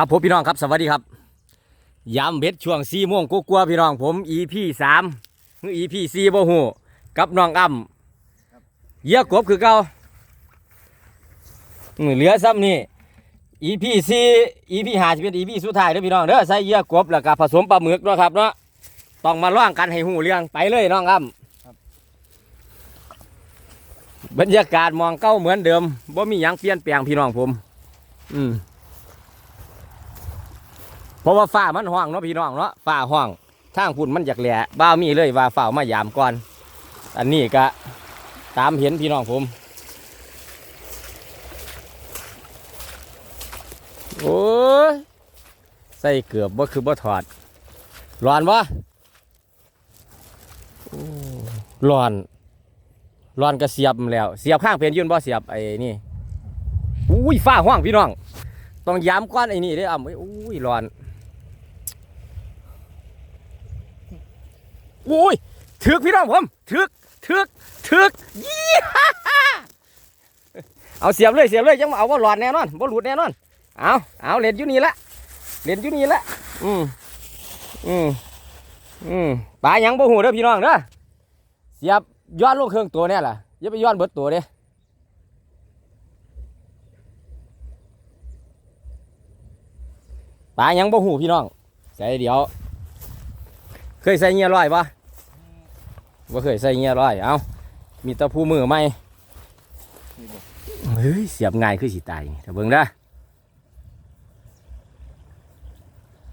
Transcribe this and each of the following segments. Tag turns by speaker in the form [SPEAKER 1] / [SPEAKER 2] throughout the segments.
[SPEAKER 1] ครับผมพี่น้องครับสวัสดีครับยามเบ็ดช่วงสี่โมงกลัวาๆพี่น้องผม EP สามหรือ EP สี่บ่หูกับน้องอ้ำเหยี่ยกบคือเก่าอืมเหลือซ้ำนี่ EP สี่ EP ห้าจะเป็น EP สุดท้ายเด้อพี่น้องเด้อใส่เหยี่ยกบแล้วก็ผสมปลาหมึกเนาะครับเนาะต้องมาล่องกันให้หูเรื่องไปเลยน้องอ้ำบรรยากาศมองเก้าเหมือนเดิมบ่มีหยังเปลี่ยนแปลงพี่น้องผม อืมเพ ราะว่าฟ้ามันห้องเนาะพี่น้องเนาะฟ้าห้องทางพุ่นมันอยากแหล่บ้าวมีเลยว่าฝ้ามายามก่อน อันนี้ก็ตามเห็นพี่น้องผม โอ้ยใส่เกือบบ่าคือบ่ถอดร้อนวะร้อนร้อนก็เสียบแล้ว เสียบข้างเพียนยืนบ่เสียบไอ้นี่อุ้ยฟ้าห้องพี่น้อง ต้องย้ำก้อนไอ้นี่ได้ออะอุ้ยร้อน อุ้ยถึกพี่น้องผมถึกถึกถึกยี่าฮ่าเอาเสียบเลยเสียบเลยยังเอาว่าหลอดแน่นอนว่าหลุดแน่นอนเอาเอาเล่นอยู่นี่ละเล่นอยู่นี่ละอืมอืมอืมปลายังบ่หูเด้อพี่น้องเด้อเสียบย้อนลงเครื่องตัวเนี่ยล่ะอย่าไปย้อนเบิดตัวเด้ปลายังบ่หูพี่น้องใส่เดี๋ยว เคยใส่เงียร้อยปะ ว่าเคยใส่เงี้ยร้อย เอามีตะผู้มือไหมเฮ้ย เสียบง่ายคือสิตายนี่เบิ่งเด้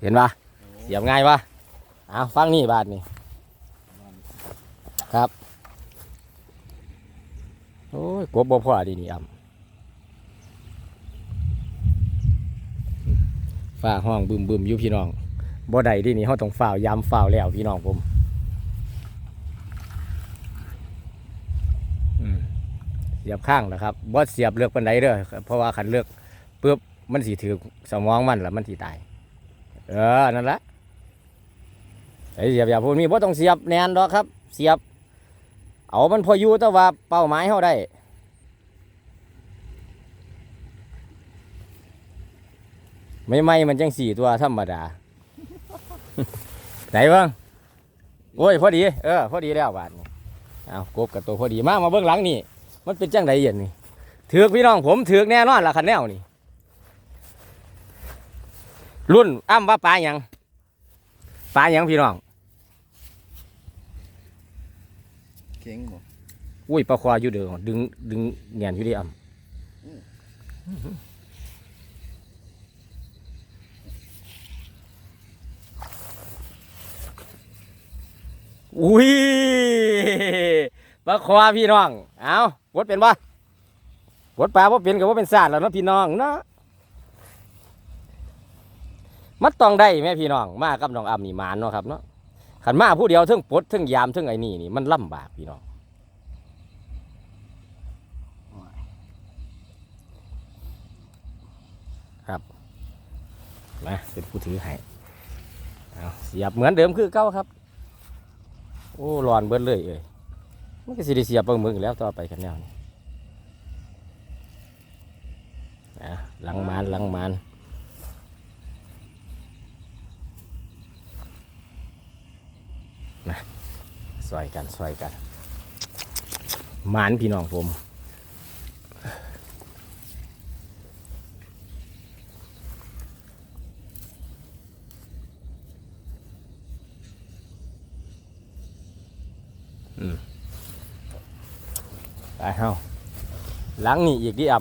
[SPEAKER 1] เห็นปะเสียบง่ายปะเอาฟังนี่บาทนี่ครับ โอ้ยกบบ่พอดีนี่อ่ำฝ้าห้องบึมบึมอยู่พี่น้องบ่ได้ที่นี่เขาต้องฝ่าวยามฝ่าวแล้วพี่น้องผมอืมเสียบข้างนะครับบ่เสียบเลือกปันไดเด้อเพราะว่าขันเลือกปุ๊บมันสีถือสมองมันแล้วมันสีตาย เออนั่นละไอ้เสียบอย่าพูดมีบ่ต้องเสียบแนนดอกครับ เสียบ เอามันพออยู่แต่ว่าเป้าหมายเขาได้ไม่ไม่มันจังสี่ตัวธรรมดา ไหนบ้างโอ้ยพอดี เออ พอดีแล้วบาทนี่เอากบกับตัวพอดีมากมาเบื้องหลังนี่ มันเป็นจังไดเย็นนี่ถือกพี่น้องผมถือกแน่นอนละคันแนวนี่รุ่นอ้ำว่าปลาหยังปลาหยังพี่น้อง
[SPEAKER 2] เข่งบ่
[SPEAKER 1] อุ้ยปลาควาอยู่เด้อดึงดึงเงียนอยู่ดิอ้ำอุ้ยปลาควาพี่น้อง เอา วดเป็นบ่วดปลาว่าเป็นกับว่าเป็นศาสตร์แล้วเนาะพี่น้องเนาะมันต้องได้แม่พี่น้อง มากับน้องอ้ำนี่มานเนาะครับเนาะขันมาผู้เดียวทั้งปดทั้งยามทั้งไอ้นี่นี่มันลำบากพี่น้องครับมาเป็นผู้ถือให้เอาเสียบเหมือนเดิมคือเก้าครับ โอ้ร้อนเบิดเลยเอ้ย มันก็สิได้เสียบเบิ่งมึงแล้วต่อไปกันแนวนี้อะหลังมานหลังมานนะซอยกันซอยกันมานพี่น้องผมอืม ไปเฮาหลังนี่อีกดิอ่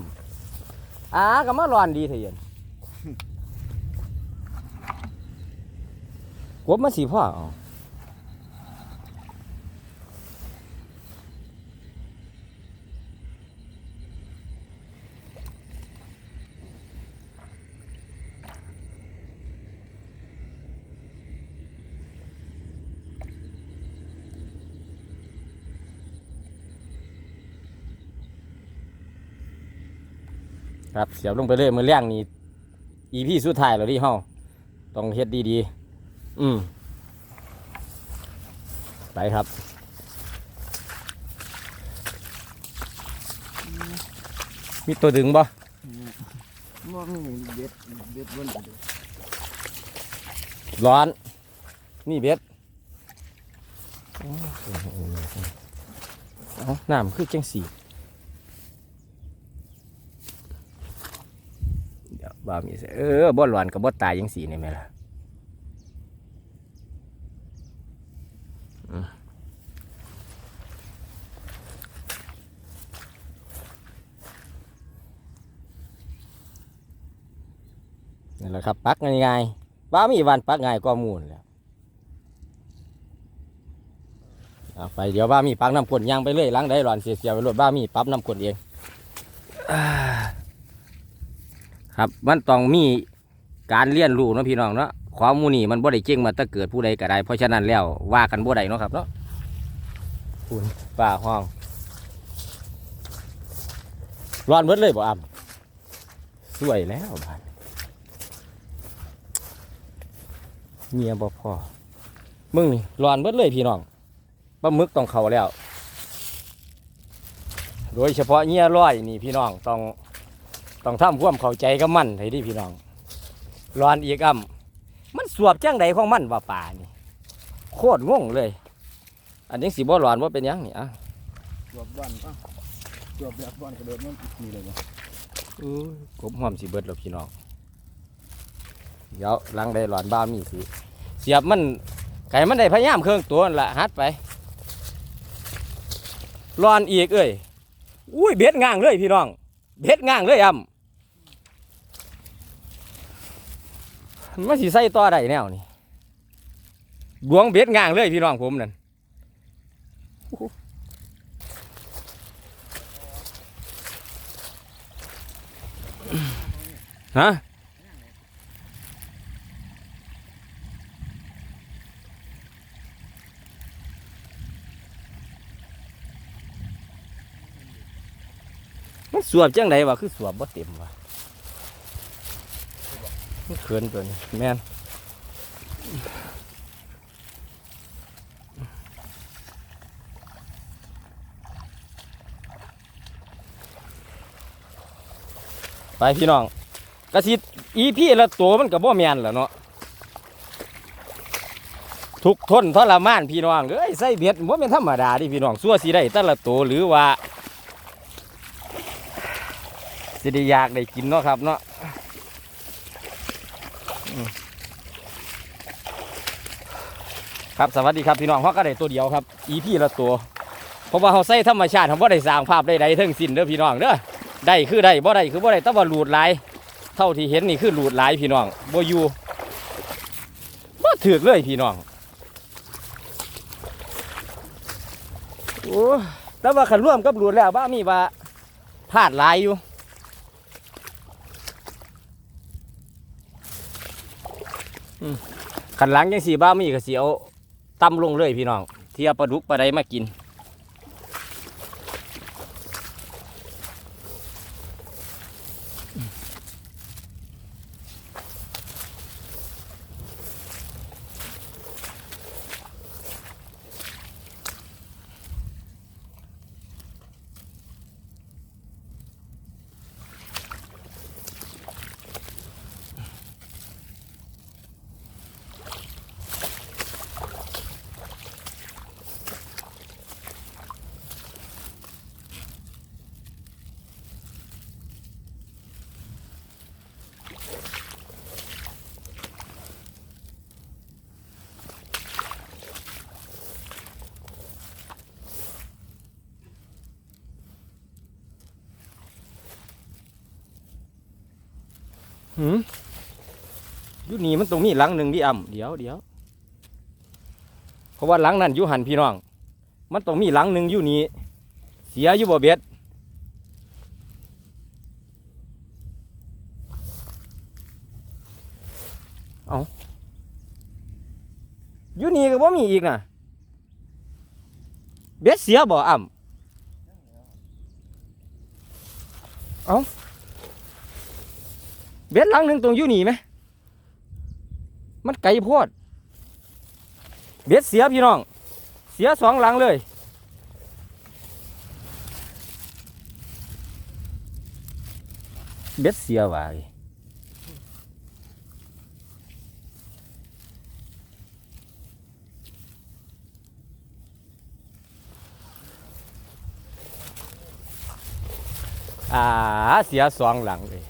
[SPEAKER 1] ำอ่าก็มาร้อนดีเถอะเย็นกบมาสีพ่อเอ ครับเสียบลงไปเลยมือแรงนี่อีพี่สุดท้ายแล้วดิเฮาต้องเฮ็ดดีๆ อืมไปครับมีตัวดึงบ่
[SPEAKER 2] มองนี่เบ็ดเบ็ดบนไปดู
[SPEAKER 1] ร้อน นี่เบ็ดเอาน้ำคือจังสีเดี๋ยว บ้ามีเสเออบ่ร้อนกับบ่ตายจังสีนี่ไหมล่ะนี่แหละครับปักง่ายๆบ้ามีวันปักง่ายกว่าหมูนแล้วไปเดี๋ยวบ้ามีปักน้ำกลนยางไปเลยล้างได้ร้อนเสียๆไปรถบ้ามีปั๊บน้ำกลนเองอ ครับ มันต้องมีการเรียนรู้เนาะพี่น้องเนาะความหมูนี่มันบ่ได้เก่งมาตั้งเกิดผู้ใดก็ได้ เพราะฉะนั้นแล้วว่ากันบ่ได้เนาะครับเนาะคุณป้าห้อง ร้อนเบิดเลยบ่อ่ำสวยแล้วบ้านเมียบ่พอมึงนี่ร้อนเบิดเลยพี่น้องปลาหมึกต้องเข้าแล้ว โดยเฉพาะเงี้ยร้อยนี่พี่น้องต้อง ต้องทำความเข้าใจกับมันให้ดีพี่น้องร้อนอีกอ่ำมันสวบจังใดของมันว่าป่านี่โคตรงงเลย อันนี้สิบ่ร้อนว่าเป็นหยังนี่อะ
[SPEAKER 2] จวบบ้านอะจวบแบบบ้านกระโดดมันนี่เลยบ่
[SPEAKER 1] อื้อกบหอมสิเบิดแล้วพี่น้องเดี๋ยวหลังได้ร้อนบ้านมีสิเสียบมันไก่มันได้พยายามเครื่องตัวนั่นละฮัดไปร้อนอีกเอ้ยอุ้ยเบ็ดง่างเลยพี่น้องเบ็ดง่างเลยอ่ำ มันสิใส่ต่อได้แนวนี่ดวงเบ็ดง่างเลยพี่น้องผมนั่นฮะมันสวบจังไดวะคือสวบบ่เต็มวะ เขินตัวนี้แม่นไปพี่น้องกระสิอีพี่ละตัวมันกับบ่แมนแหละเนาะทุกทนทรมานพี่น้องเอ้ยใส่เบ็ดบ่เป็นธรรมดาดิพี่น้องซัวสิได้แต่ละตัวหรือว่าสิได้อยากได้กินเนาะครับเนาะอืม ครับสวัสดีครับพี่น้องเขาก็ได้ตัวเดียวครับ อีพี่ละตัว เพราะว่าเขาใส่ธรรมชาติเขาบ่ได้สร้างภาพใดๆทั้งสิ้นเด้อพี่น้องเด้อได้คือได้บ่ได้คือบ่ได้แต่ว่าหลุดหลายเท่าที่เห็นนี่คือหลุดหลายพี่น้องบ่อยู่บ่ถือเลยพี่น้องโอ้แต่ว่าขันร่วมกับหลุดแล้วบ้ามีว่าพลาดหลายอยู่ขันหลังยังสีบ้ามีก็สีเอา ตำลงเลยพี่น้อง เทียปลาดุกปลาใดมากิน หืมอยุนี่มันตรงนี้หลังหนึ่งที่อ่ำเดี๋ยวเดี๋ยวเพราะว่าหลังนั้นอยู่หันพี่น้อง มันต้องมีหลังหนึ่งอยู่นี่เสียอยู่บ่เบ็ดเอาอยู่นี่ก็บ่มีอีกนะเบ็ดเสียบ่อ่ำเอา เบ็ดหลังหนึ่งตรงยู่นี่ไหม มันไกลโพด เบ็ดเสียพี่น้อง เสียสองหลังเลย เบ็ดเสียว่ะอ่า เสียสองหลังเลย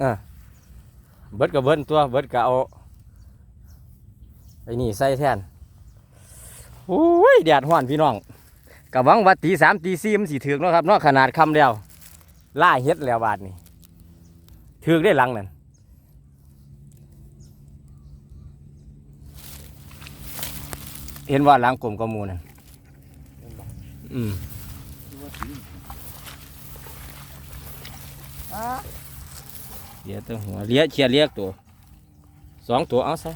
[SPEAKER 2] เอ
[SPEAKER 1] อเบิดกับเบิดตัวเบิดกับเอาไอ้นี่ใส่แทนโอ้ยแดดห้อนพี่น้องกับวังว่าตีสามตีสี่มันสิถึกเนาะครับเนาะขนาดคำแล้วล่าเฮ็ดแล้วบาดนี่ถึกได้หลังนั่นเห็นว่าหลังกลมกมูนั่นอืม
[SPEAKER 2] คือว่าสี
[SPEAKER 1] เลี้ยตัวหัวเลี้ยเชียร์เลี้ยตัวสองตัวเอาซะ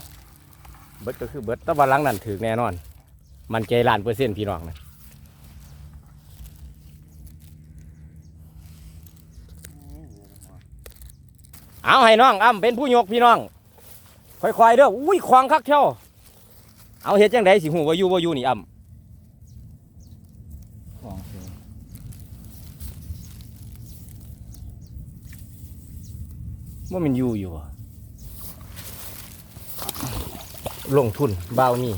[SPEAKER 1] เบิดก็คือเบิดตะวันหลังนั่นถือแน่นอน มันใจล้านเปอร์เซ็นต์พี่น้องนะเอาให้น้องอ้ำเป็นผู้ยกพี่น้องค่อยๆเด้ออุ้ยควางคักเท่าเอาเฮ็ดจังไดสิหูว่าอยู่ว่าอยู่นี่อ้ำ
[SPEAKER 2] ของเสีย
[SPEAKER 1] ว่ามันอยู่อยู่อะลงทุนเบาวนี่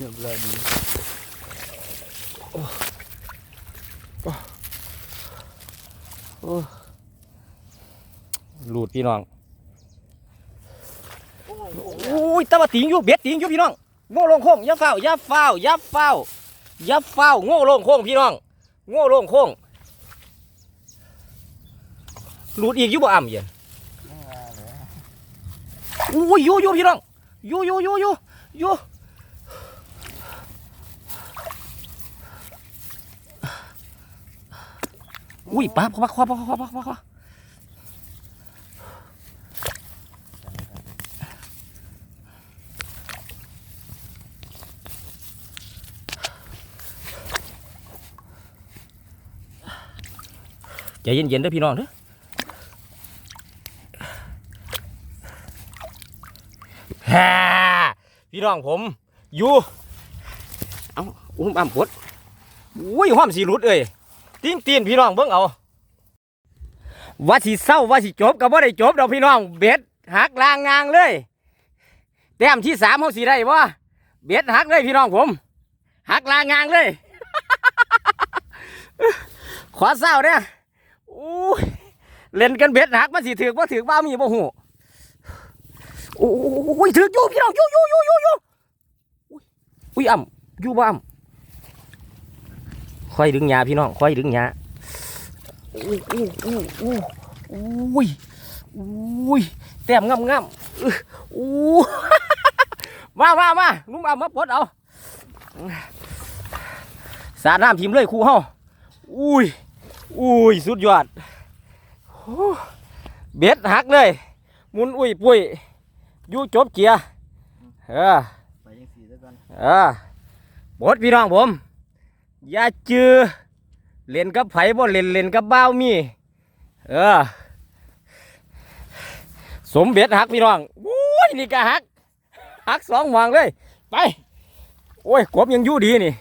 [SPEAKER 2] เรียบร้อยดี
[SPEAKER 1] หลุดพี่น้องโอ้ยตะบะติงอยู่เบ็ดติงอยู่พี่น้อง โง่ลงโค้งย่าเฝ้าย่าเฝ้าย่าเฝ้าย่าเฝ้าโง่ลงโค้งพี่น้อง โง่ลงโค้งหลุดอีกยู่บ่อ่ำเย็นโอ้ยยูยูพี่น้องยูยูยูยูยูอุ้ยป้าป้าป้าป้าป้าป้าป้า ใจเย็นๆเด้อพี่น้องเด้อฮ่าพี่น้องผม อยู่ เอาอุ้มอ้ำปวดอุ้ยห้อมสีรุดเอ้ยตีนตีนพี่น้องเบิ่งเอาว่าสิเศร้าว่าสิจบก็บ่ได้จบดอกพี่น้องเบ็ดหักลางงางเลยแต้มที่สามเขาสิได้บ่เบ็ดหักเลยพี่น้องผมหักลางงางเลย ขอเศร้าเนี่ย อู้เล่นกันเบ็ดหักมันสิถือว่าถือว่ามีบ่หูโอ้ยถืออยู่พี่น้องอยู่อยู่อยู่อยู่อยู่อุ้ยอุ้ยอ่ำอยู่บ่อ่ำค่อยดึงยาพี่น้องค่อยดึงยาอู้อู้อู้อู้อุ้ยอุ้ยแต้มงามงามอู้มามามานุ่มอ่ำมาปลดเอาสาดน้ำทีมเลยครูเฮาอุ้ย อุ้ยสุดยอดโอ้เบ็ดหักเลยมุนอุ้ยปุ้ยยู่จบเกียร์เออ
[SPEAKER 2] ไปยังสีแล้วกัน
[SPEAKER 1] เออบดพี่น้องผมอย่าจือเล่นกับไผ่บ่เล่นเล่นกับบ้าวมี เออ สมเบ็ดหักพี่น้องอุ้ยนี่ก็หักหักสองหวางเลย ไป โอ้ยกบยังยู่ดีนี่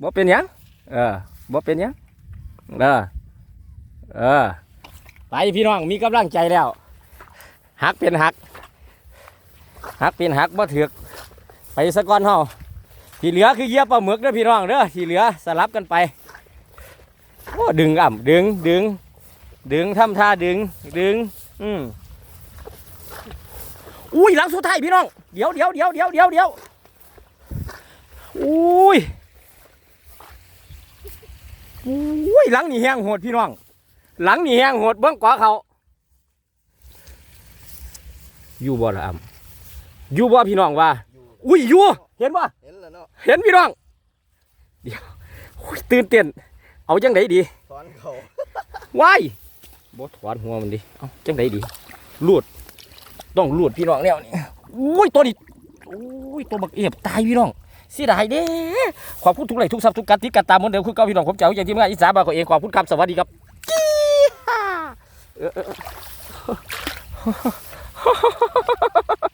[SPEAKER 1] บ่เป็นยังเออบ่เป็นยัง เออเออไปพี่น้องมีกำลังใจแล้วหักเป็นหักหักเป็นหักบ่ถือกไปสะก้อนเฮาที่เหลือคือเหยียบปลาหมึกเด้อพี่น้องเด้อที่เหลือสลับกันไปโอ้ดึงอ่ำดึงดึง ดึงทำท่าดึงดึง อืมอุ้ยหลังสุดท้ายพี่น้องเดี๋ยวเดี๋ยวเดี๋ยวเดี๋ยวเดี๋ยวเดี๋ยวอุ้ย อุ้ยหลังนี่แห้งโหดพี่น้อง หลังนี่แห้งโหดเบิ้งกว่าเขา อยู่บ่ละอ่ำอยู่บ่พี่น้องว่า อุ้ยอยู่เห็นบ่
[SPEAKER 2] เห็นแล้วเนาะ
[SPEAKER 1] เห็นพี่น้อง เดี๋ยวโอ้ยตื่นเต้นเอาจังไดดี
[SPEAKER 2] ถอนเขา
[SPEAKER 1] ว้ายบ่ถอนหัวมันดิเอาจังไดดีลูดต้องลูดพี่น้องแล้วนี่อุ้ยตัวนี้อุ้ยตัวบักเอียบตายพี่น้อง เสียดายเด้ขอบคุณทุกไหลทุกซับทุกกัดที่กัดตามเหมือนเดิมคุณเก้าพี่น้องผมเจ้าอย่างที่เมื่ออีสานบางกอเองขอบคุณครับสวัสดีครับจี้ฮ่าเออเออเออ